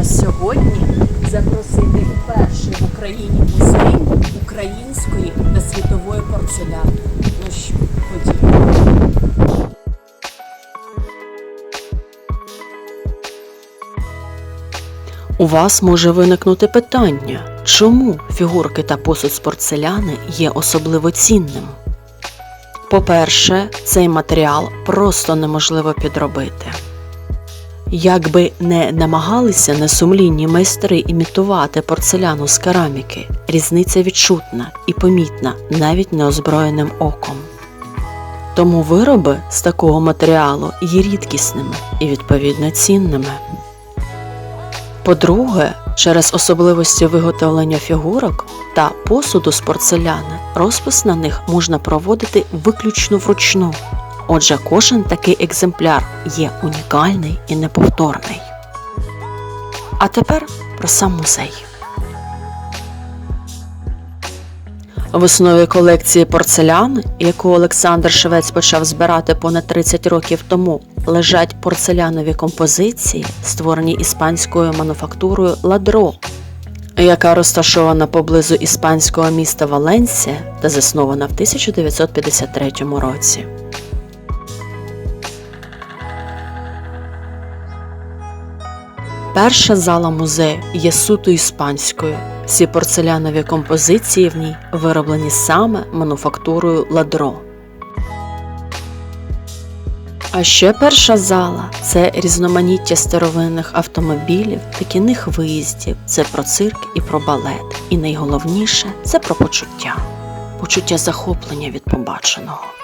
вас сьогодні запросити в перший в Україні музей української та світової порцеляни. Ну що, ходімо. У вас може виникнути питання, чому фігурки та посуд з порцеляни є особливо цінним? По-перше, цей матеріал просто неможливо підробити. Якби не намагалися несумлінні майстри імітувати порцеляну з кераміки, різниця відчутна і помітна навіть неозброєним оком. Тому вироби з такого матеріалу є рідкісними і відповідно цінними. По-друге, через особливості виготовлення фігурок та посуду з порцеляни розпис на них можна проводити виключно вручну. Отже, кожен такий екземпляр є унікальний і неповторний. А тепер про сам музей. В основі колекції порцелян, яку Олександр Швець почав збирати понад 30 років тому, лежать порцелянові композиції, створені іспанською мануфактурою Ладро, яка розташована поблизу іспанського міста Валенсія та заснована в 1953 році. Перша зала музею є суто іспанською. Всі порцелянові композиції в ній вироблені саме мануфактурою Ладро. А ще перша зала це різноманіття старовинних автомобілів та кінних виїздів. Це про цирк і про балет. І найголовніше це про почуття, почуття захоплення від побаченого.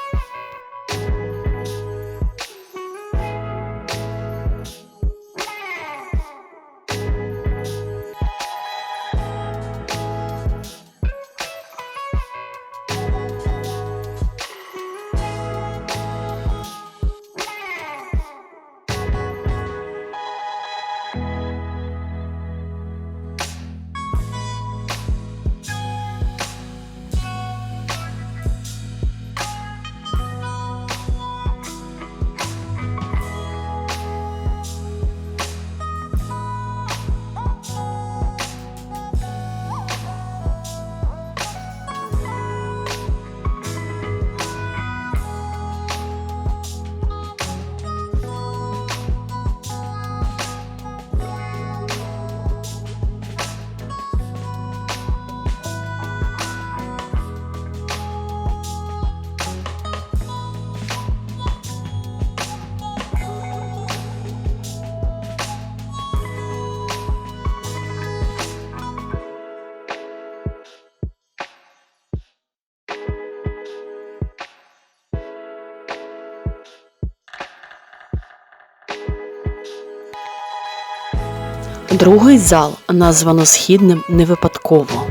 Другий зал названо східним не випадково.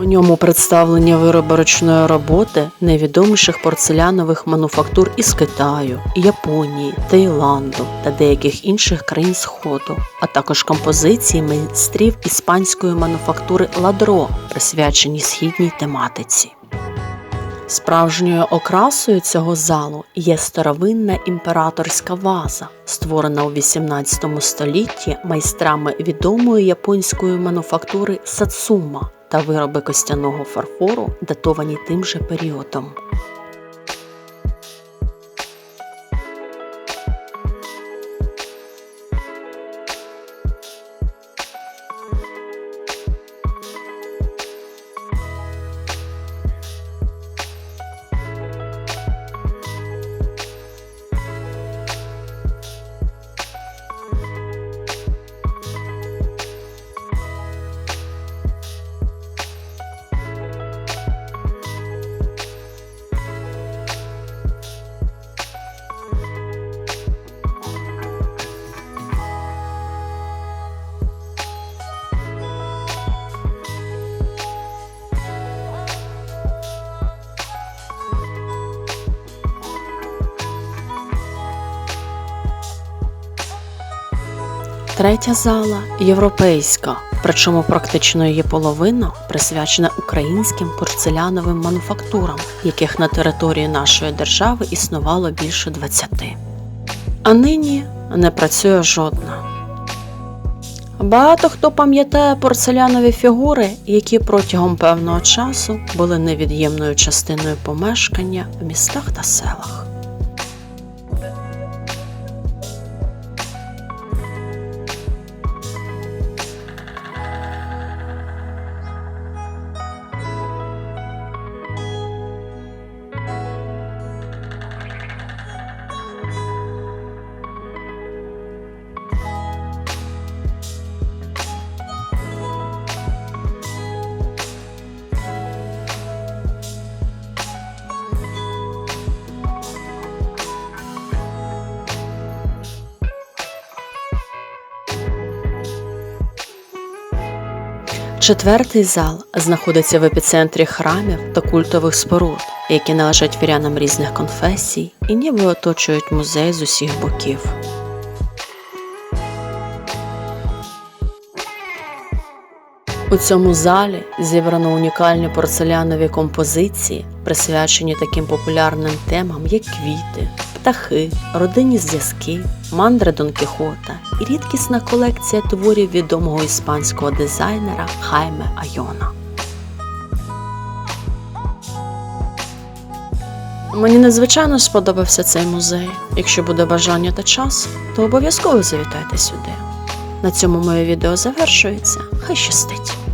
У ньому представлені вироби ручної роботи найвідоміших порцелянових мануфактур із Китаю, Японії, Таїланду та деяких інших країн Сходу, а також композиції майстрів іспанської мануфактури Ладро, присвячені східній тематиці. Справжньою окрасою цього залу є старовинна імператорська ваза, створена у 18 столітті майстрами відомої японської мануфактури Сацума та вироби костяного фарфору, датовані тим же періодом. Третя зала європейська, причому практично її половина присвячена українським порцеляновим мануфактурам, яких на території нашої держави існувало більше 20. А нині не працює жодна. Багато хто пам'ятає порцелянові фігури, які протягом певного часу були невід'ємною частиною помешкання в містах та селах. Четвертий зал знаходиться в епіцентрі храмів та культових споруд, які належать вірянам різних конфесій і ніби оточують музей з усіх боків. У цьому залі зібрано унікальні порцелянові композиції, присвячені таким популярним темам, як квіти, птахи, родинні зв'язки, мандри Дон Кіхота і рідкісна колекція творів відомого іспанського дизайнера Хайме Айона. Мені надзвичайно сподобався цей музей. Якщо буде бажання та час, то обов'язково завітайте сюди. На цьому моє відео завершується. Хай щастить!